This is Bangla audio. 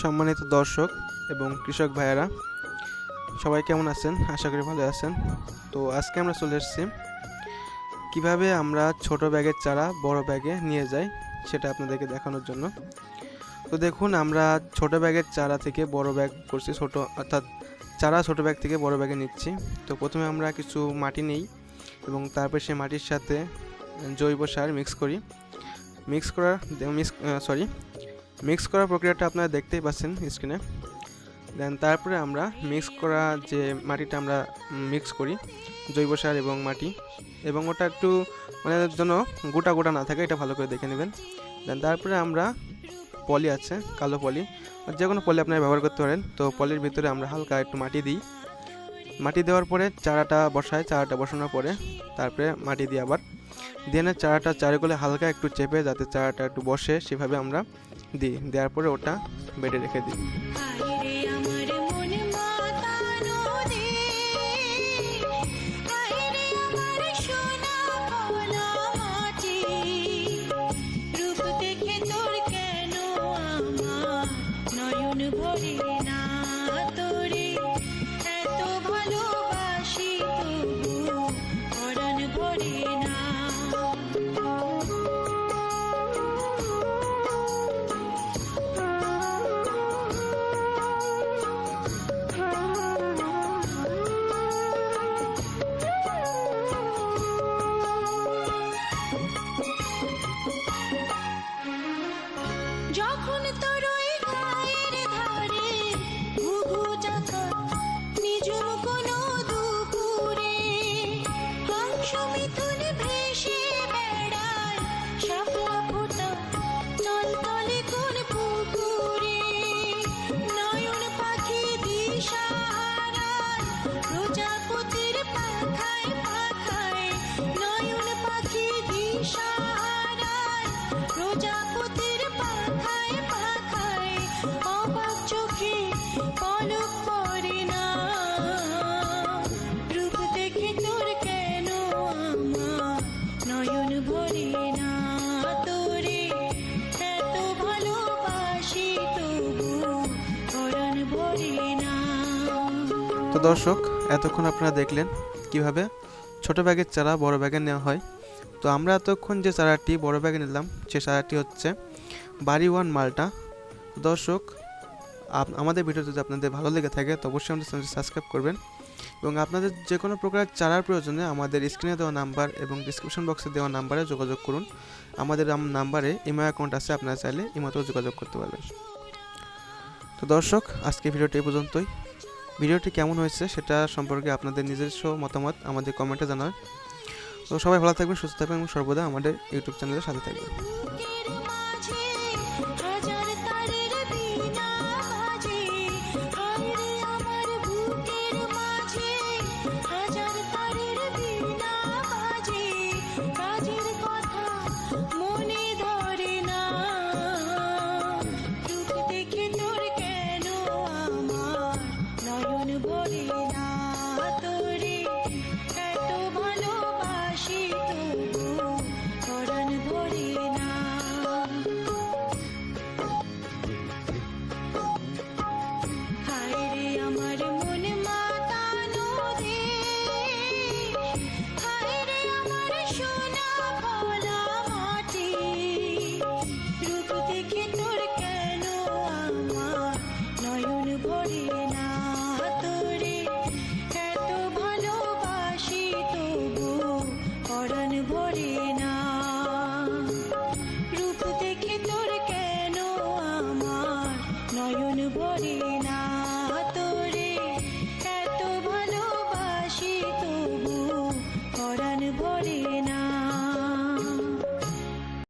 সম্মানিত দর্শক এবং কৃষক ভাইয়েরা, সবাই কেমন আছেন? আশা করি ভালো আছেন। তো আজকে আমরা চলে এসেছি কীভাবে আমরা ছোট ব্যাগের চারা বড় ব্যাগে নিয়ে যাই সেটা আপনাদেরকে দেখানোর জন্য। তো দেখুন, আমরা ছোট ব্যাগের চারা থেকে বড় ব্যাগ করছি, ছোট অর্থাৎ চারা ছোট ব্যাগ থেকে বড় ব্যাগে নিচ্ছি। তো প্রথমে আমরা কিছু মাটি নিই এবং তারপর সেই মাটির সাথে জৈব সার মিক্স করি। মিক্স করার, মিক্স সরি মিক্স করার প্রক্রিয়াটা আপনারা দেখতেই পাচ্ছেন স্ক্রিনে দেন তারপরে আমরা মিক্স করা যে মাটিটা আমরা মিক্স করি, জৈব সার এবং মাটি, এবং ওটা একটু মানে যেন গোটা গোটা না থাকে, এটা ভালো করে দেখে নেবেন। দেন তারপরে আমরা পলি আছে, কালো পলি। যে কোনো পলি আপনারা ব্যবহার করতে পারেন। তো পলির ভিতরে আমরা হালকা একটু মাটি দিই। মাটি দেওয়ার পরে চারাটা বসাই, চারাটা বসানোর পরে তারপরে মাটি দিই আবার। দিয়ে না চারাটা চারিগুলো হালকা একটু চেপে যাতে চারাটা একটু বসে, সেভাবে আমরা দিই দেওয়ার পরে ওটা বেডে রেখে দিই। Nation. তো দর্শক, এতক্ষণ আপনারা দেখলেন কীভাবে ছোট ব্যাগের চারা বড় ব্যাগে নেওয়া হয়। তো আমরা এতক্ষণ যে চারাটি বড় ব্যাগে নিলাম, সে চারাটি হচ্ছে বাড়ি ওয়ান মালটা। দর্শক আমাদের ভিডিও যদি আপনাদের ভালো লেগে থাকে, তো অবশ্যই আমাদের চ্যানেলটি সাবস্ক্রাইব করবেন এবং আপনাদের যে কোনো প্রকার চারার প্রয়োজনে আমাদের স্ক্রিনে দেওয়া নাম্বার এবং ডিসক্রিপশন বক্সে দেওয়া নাম্বারে যোগাযোগ করুন। আমাদের আম- নাম্বারে ইমো অ্যাকাউন্ট আছে, আপনারা চাইলে ইমোতেও যোগাযোগ করতে পারবেন। তো দর্শক আজকে ভিডিওটি এই পর্যন্তই। ভিডিওটি কেমন হয়েছে সেটা সম্পর্কে আপনাদের নিজস্ব মতামত আমাদের কমেন্টে জানান। তো সবাই ভালো থাকবেন, সুস্থ থাকবেন এবং সর্বদা আমাদের ইউটিউব চ্যানেলের সাথে থাকবেন। ना